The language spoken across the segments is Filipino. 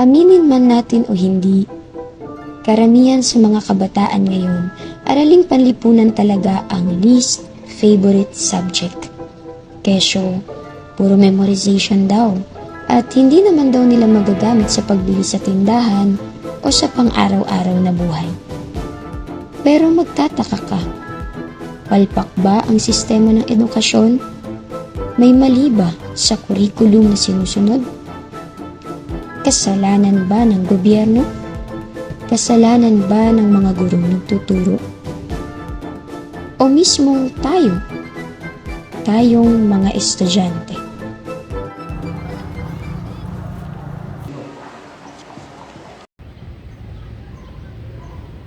Aminin man natin o hindi, karamihan sa mga kabataan ngayon, araling panlipunan talaga ang least favorite subject. Kesyo, puro memorization daw at hindi naman daw nila magagamit sa pagbili sa tindahan o sa pang-araw-araw na buhay. Pero magtataka ka, palpak ba ang sistema ng edukasyon? May mali ba sa kurikulum na sinusunod? Kasalanan ba ng gobyerno? Kasalanan ba ng mga gurong nagtuturo? O mismong tayo? Tayong mga estudyante.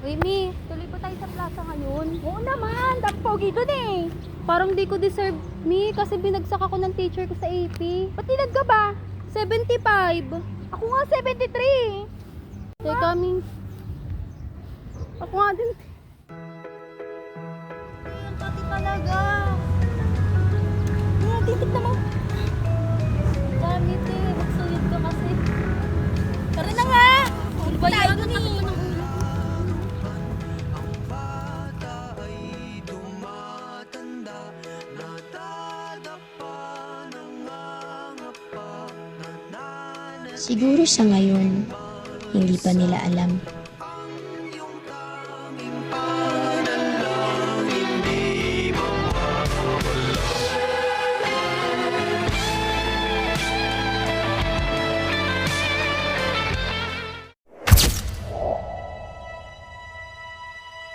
Uy, Mi, tuloy pa tayo sa plaza ngayon. Oo naman, dami pogi dun eh. Parang di ko deserve, Mi, kasi binagsak ako ng teacher ko sa AP. Ba't tinag ka ba? 75. Ako nga 73. Teka, Mi. Ako nga din. Siguro sa ngayon, hindi pa nila alam.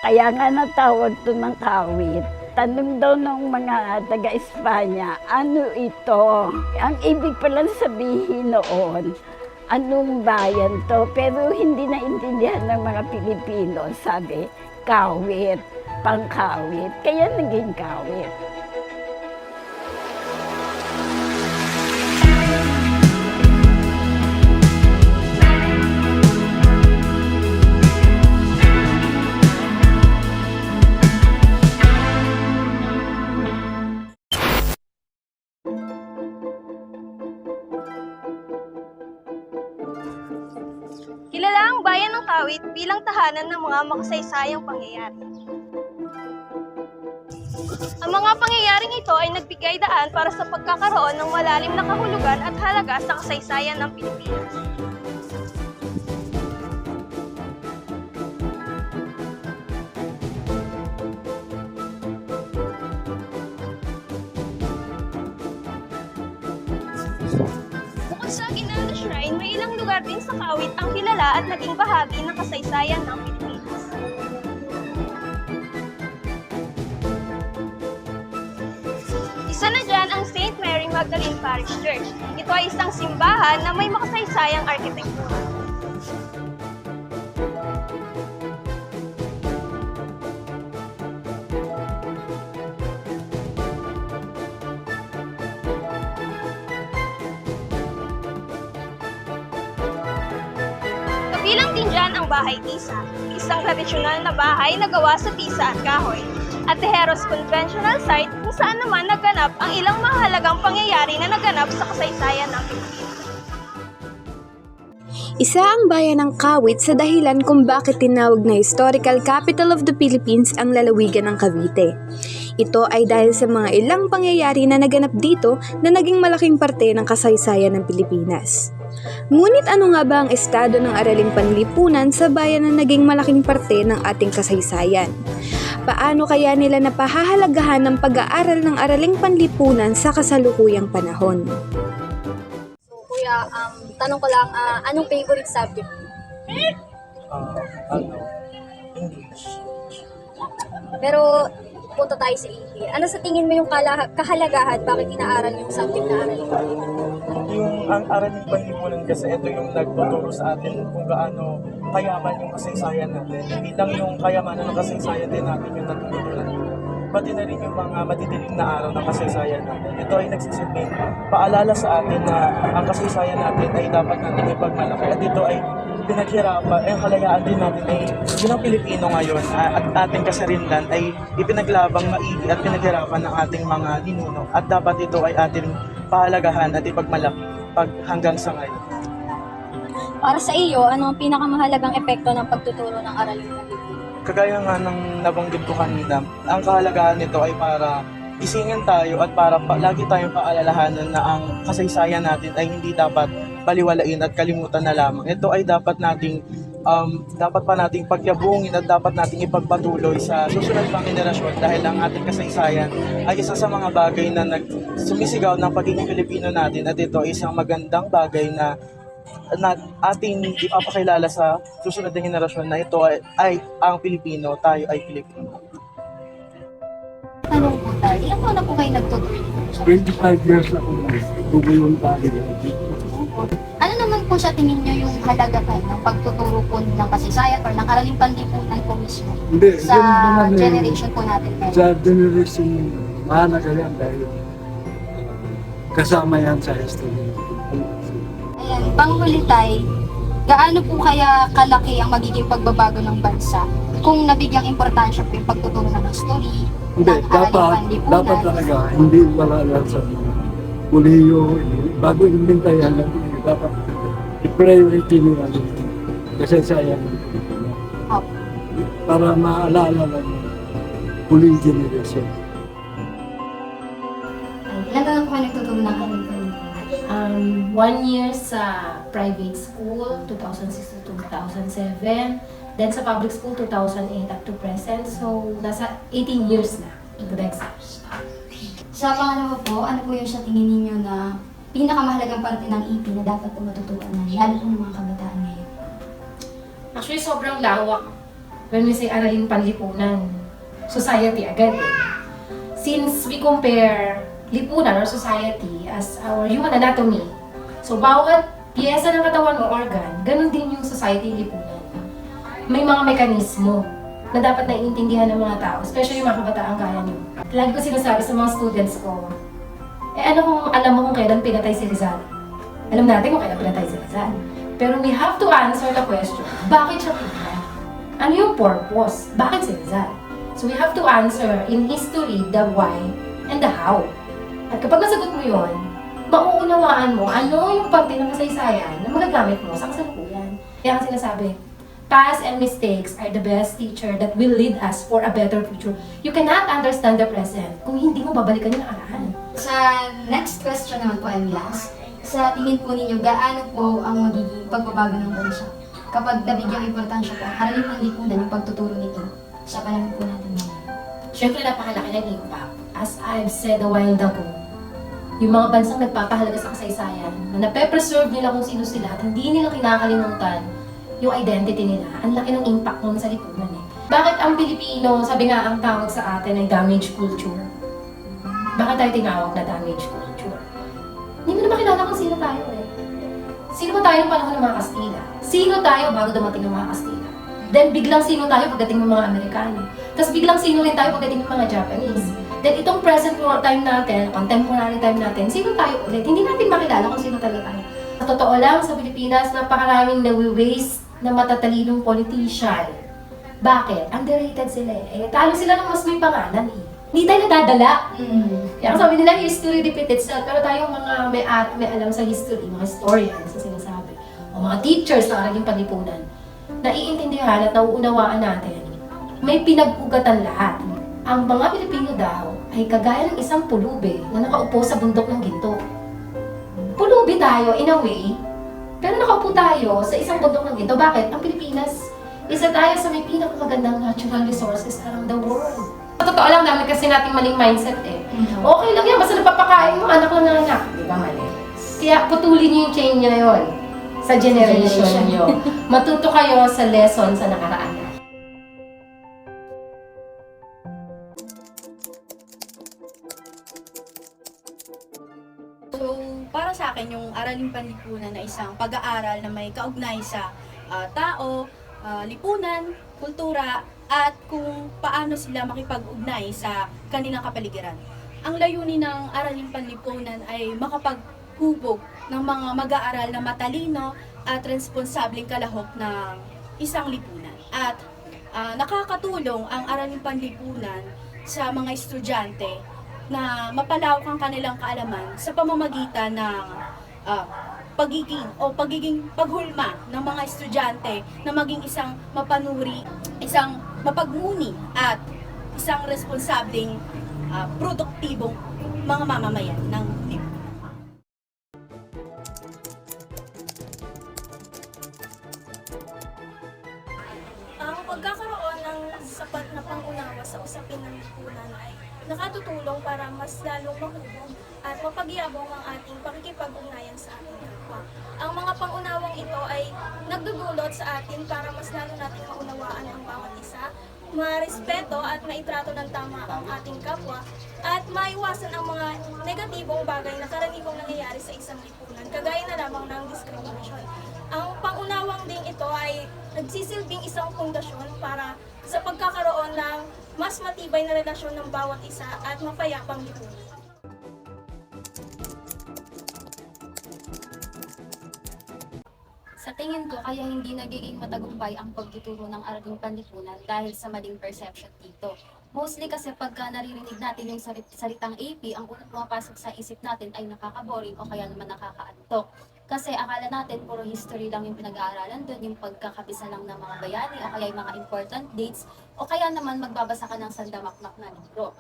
Kaya nga natawag to ng kawit. Tanong daw ng mga taga-Espanya, ano ito? Ang ibig pala sabihin noon, anong bayan to? Pero hindi naintindihan ng mga Pilipino. Sabi, kawit, pangkawit. Kaya naging kawit. Mga makasaysayang pangyayari. Ang mga pangyayaring ito ay nagbigay daan para sa pagkakaroon ng malalim na kahulugan at halaga sa kasaysayan ng Pilipinas. Bukod sa Aguinaldo Shrine, may ilang lugar din sa Kawit ang kilala at naging bahagi ng kasaysayan ng Isa na dyan ang St. Mary Magdalene Parish Church. Ito ay isang simbahan na may makasaysayang arkitektura. Kabilang din dyan ang Bahay Tisa, isang tradisyonal na bahay na gawa sa tisa at kahoy. At Tejeros Conventional Site kung saan naman naganap ang ilang mahalagang pangyayari na naganap sa kasaysayan ng Pilipinas. Isa ang bayan ng Kawit sa dahilan kung bakit tinawag na Historical Capital of the Philippines ang lalawigan ng Cavite. Ito ay dahil sa mga ilang pangyayari na naganap dito na naging malaking parte ng kasaysayan ng Pilipinas. Ngunit ano nga ba ang estado ng araling panlipunan sa bayan na naging malaking parte ng ating kasaysayan? Paano kaya nila napahahalagahan ng pag-aaral ng araling panlipunan sa kasalukuyang panahon? So, kuya, um, tanong ko lang, ah, anong favorite subject? Ah, ano, English. Pero, punta tayo sa AP. Ano sa tingin mo yung kala- kahalagahan? Bakit inaaral yung subject na aralin mo? Yung ang araling panlipunan kasi ito yung nagtuturo sa atin kung gaano kayaman yung kasaysayan natin. Hindi lang yung kayamanan ng kasaysayan din natin yung natutunan dito. Pati na rin yung mga madidilim na araw ng kasaysayan natin. Ito ay nagsisilbing paalala sa atin na ang kasaysayan natin ay dapat natin ipagmalaki. At ito ay pinaghirapan, eh, kalayaan din natin ay bilang Pilipino ngayon at ating kasarinlan ay ipinaglabang maigi at pinaghirapan ng ating mga ninuno at dapat ito ay ating pahalagahan at ipagmalaki pag hanggang sa ngayon. Para sa iyo, ano ang pinakamahalagang epekto ng pagtuturo ng aralin Pilipino? Kagaya nga ng nabanggit ko kanina, ang kahalagahan nito ay para gisingin tayo at para pa, lagi tayong paalalahanan na ang kasaysayan natin ay hindi dapat baliwalain at kalimutan na lamang. Ito ay dapat nating um, dapat pa nating pagyabungin at dapat nating ipagpatuloy sa susunod pang henerasyon dahil ang ating kasaysayan ay isa sa mga bagay na nag sumisigaw ng pagiging Pilipino natin at ito ay isang magandang bagay na na ating ipapakilala sa susunod na henerasyon na ito ay, ay ang Pilipino, tayo ay Pilipino. Tanong po tayo, ilan po na po kayo nagtuturo? 25 years na kung tubuyon tayo. Ano naman po sa tingin nyo yung halaga tayo ng pagtuturo po ng kasaysayan or ng araling panlipunan po mismo Hindi, sa yun naman generation po natin ngayon? Sa generation, mahalaga yan dahil uh, kasama yan sa history. Panghuli tayo, gaano po kaya kalaki ang magiging pagbabago ng bansa kung nabigyang importansya po yung pagtuturo ng history, Hindi, ng dapat, panlipunan? dapat talaga, hindi wala lang sa kuliyo, bago imbentayan lang, dapat i-priority nila. Kasi sayang. Opo. Para maalala lang yung huling generation. One year sa private school, 2006 to 2007. Then sa public school, 2008 up to present. So, nasa 18 years na to the exams. Sa pangalawa po, ano po yung sa tingin ninyo na pinakamahalagang parte ng EP na dapat po matutunan na lalo po ng mga kabataan ngayon? Actually, sobrang lawak when we say araling panlipunan. Society agad eh. Since we compare lipunan or society as our human anatomy, so bawat piyesa ng katawan o organ, ganun din yung society lipunan. May mga mekanismo na dapat naiintindihan ng mga tao, especially yung mga kabataan kaya nyo. Lagi ko sinasabi sa mga students ko, eh ano kung alam mo kung kailan pinatay si Rizal? Alam natin kung kailan pinatay si Rizal. Pero we have to answer the question, bakit siya pinatay? Ano yung purpose? Bakit si Rizal? So we have to answer in history the why and the how. At kapag nasagot mo yon, mauunawaan mo ano yung parte ng kasaysayan na magagamit mo sa kasalukuyan. Kaya ang sinasabi, past and mistakes are the best teacher that will lead us for a better future. You cannot understand the present kung hindi mo babalikan yung nakaraan. Sa next question naman po, I'm last. Sa tingin po ninyo, gaano po ang magiging pagbabago ng bansa kapag nabigyang importansya po, araling panlipunan yung pagtuturo nito sa panahon po natin? Siyempre, napakalaki ng impact. As I've said a while ago, yung mga bansang nagpapahalaga sa kasaysayan, na nape-preserve nila kung sino sila at hindi nila kinakalimutan yung identity nila, ang laki ng impact nun sa lipunan eh. Bakit ang Pilipino, sabi nga ang tawag sa atin ay damage culture? Bakit tayo tinawag na damage culture? Hindi mo na makilala kung sino tayo eh. Sino ba tayo ng panahon ng mga Kastila? Sino tayo bago dumating ng mga Kastila? Then biglang sino tayo pagdating ng mga Amerikano? Tapos biglang sino rin tayo pagdating ng mga Japanese? Then itong present time natin, contemporary time natin, sino tayo ulit? Hindi natin makilala kung sino talaga tayo. Sa totoo lang, sa Pilipinas, napakaraming nawi-waste na matatalinong politician. Bakit? Underrated sila eh. eh. Talo sila ng mas may pangalan eh. Hindi tayo nadadala. Kaya sabi nila, history repeat itself. Pero tayong mga may, at, may alam sa history, mga historians na sinasabi, o mga teachers na aralin panlipunan, naiintindihan at nauunawaan natin, may pinag-ugatan lahat. Ang mga Pilipino daw ay kagaya ng isang pulubi na nakaupo sa bundok ng ginto. Pulubi tayo in a way, pero nakaupo tayo sa isang bundok ng ginto. Bakit? Ang Pilipinas, isa tayo sa may pinakamagandang natural resources around the world. Totoo lang, dami kasi nating maling mindset eh. Okay lang yan, basta napapakain mo, anak lang ng anak. Di ba mali? Kaya putulin niyo yung chain niyo na yun sa generation niyo. Matuto kayo sa lesson sa nakaraan. Akin, yung araling panlipunan na isang pag-aaral na may kaugnay sa ah, tao, ah, lipunan, kultura, at kung paano sila makipag-ugnay sa kanilang kapaligiran. Ang layunin ng araling panlipunan ay makapaghubog ng mga mag-aaral na matalino at responsableng kalahok ng isang lipunan. At ah, nakakatulong ang araling panlipunan sa mga estudyante na mapalawak ang kanilang kaalaman sa pamamagitan ng ah, pagiging o pagiging paghulma ng mga estudyante na maging isang mapanuri, isang mapagmuni at isang responsableng ah, produktibong mga mamamayan ng lipunan. Ating pakikipag-ugnayan sa ating kapwa. Ang mga pangunawang ito ay nagdudulot sa atin para mas lalo natin maunawaan ang bawat isa, marespeto at maitrato ng tama ang ating kapwa, at maiwasan ang mga negatibong bagay na karaniwang nangyayari sa isang lipunan, kagaya na lamang ng discrimination. Ang pangunawang ding ito ay nagsisilbing isang pundasyon para sa pagkakaroon ng mas matibay na relasyon ng bawat isa at mapayapang lipunan. Sa tingin ko, kaya hindi nagiging matagumpay ang pagtuturo ng araling panlipunan dahil sa maling perception dito. Mostly kasi pagka naririnig natin yung salit- salitang AP, ang unang pumapasok sa isip natin ay nakaka-boring o kaya naman nakakaantok. Kasi akala natin puro history lang yung pinag-aaralan doon, yung pagkakabisa lang ng mga bayani o kaya yung mga important dates o kaya naman magbabasa ka ng sandamakmak na libro.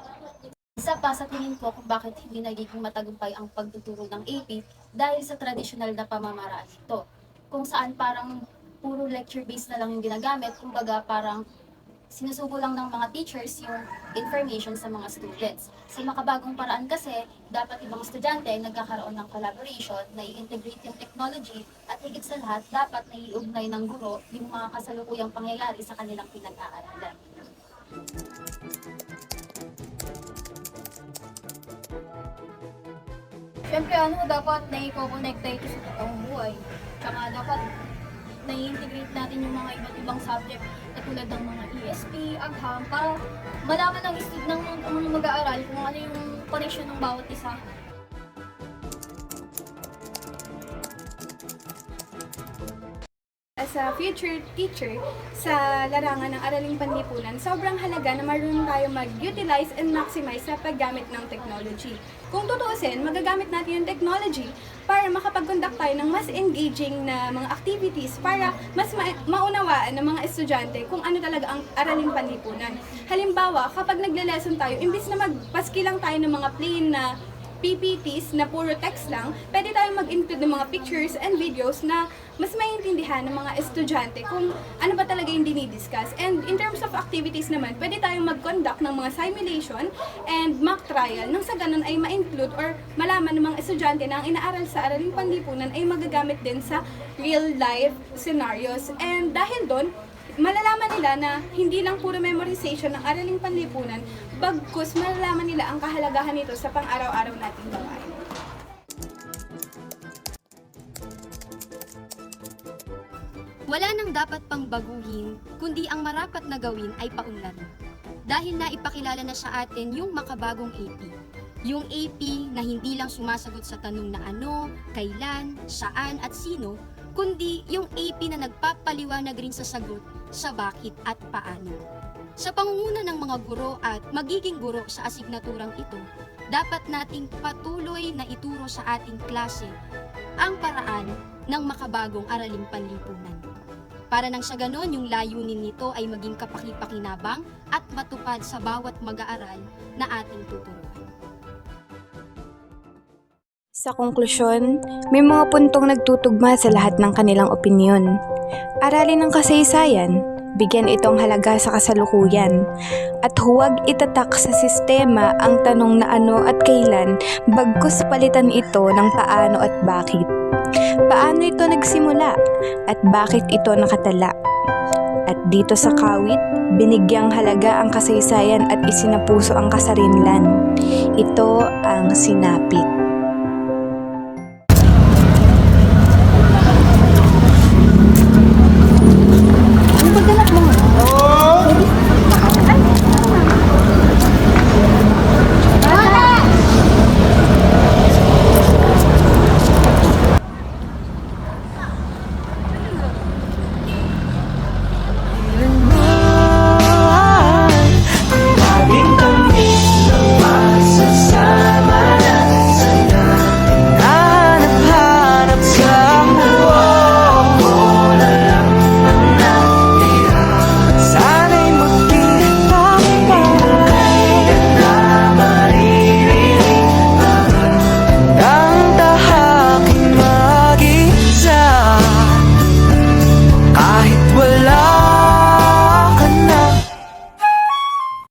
Isa pa sa tingin ko kung bakit hindi nagiging matagumpay ang pagtuturo ng AP dahil sa tradisyonal na pamamaraan ito kung saan parang puro lecture based na lang yung ginagamit, kumbaga parang sinusubo lang ng mga teachers yung information sa mga students. Sa makabagong paraan kasi, dapat ibang estudyante nagkakaroon ng collaboration, na i-integrate yung technology, at higit sa lahat, dapat naiugnay ng guro yung mga kasalukuyang pangyayari sa kanilang pinag-aaralan. Siyempre, ano, dapat na-connect tayo ito sa totoong buhay. Tsaka dapat na-integrate natin yung mga iba't ibang subject katulad ng mga ESP, agham, para malaman ng ng mga mag-aaral kung ano yung connection ng bawat isa. As a future teacher sa larangan ng Araling Panlipunan, sobrang halaga na marunong tayo mag-utilize and maximize sa paggamit ng technology. Kung tutuusin, magagamit natin yung technology para makapag-conduct tayo ng mas engaging na mga activities para mas ma- maunawaan ng mga estudyante kung ano talaga ang Araling Panlipunan. Halimbawa, kapag nagle-lesson tayo, imbis na magpaski lang tayo ng mga plain na PPTs na puro text lang, pwede tayong mag-include ng mga pictures and videos na mas maintindihan ng mga estudyante kung ano ba talaga yung dinidiscuss. And in terms of activities naman, pwede tayong mag-conduct ng mga simulation and mock trial nang sa ganun ay ma-include or malaman ng mga estudyante na ang inaaral sa Araling Panlipunan ay magagamit din sa real-life scenarios. And dahil doon, malalaman nila na hindi lang puro memorization ng araling panlipunan, bagkus malalaman nila ang kahalagahan nito sa pang-araw-araw nating gawain. Wala nang dapat pang baguhin, kundi ang marapat na gawin ay paunlad. Dahil na ipakilala na sa atin yung makabagong AP. Yung AP na hindi lang sumasagot sa tanong na ano, kailan, saan at sino, kundi yung AP na nagpapaliwanag rin sa sagot sa bakit at paano. Sa pangunguna ng mga guro at magiging guro sa asignaturang ito, dapat nating patuloy na ituro sa ating klase ang paraan ng makabagong araling panlipunan. Para nang sa ganon, yung layunin nito ay maging kapaki-pakinabang at matupad sa bawat mag-aaral na ating tuturuan. Sa konklusyon, may mga puntong nagtutugma sa lahat ng kanilang opinyon. Aralin ng kasaysayan, bigyan itong halaga sa kasalukuyan, at huwag itatak sa sistema ang tanong na ano at kailan, bagkus palitan ito ng paano at bakit. Paano ito nagsimula at bakit ito nakatala? At dito sa kawit, binigyang halaga ang kasaysayan at isinapuso ang kasarinlan. Ito ang sinapit.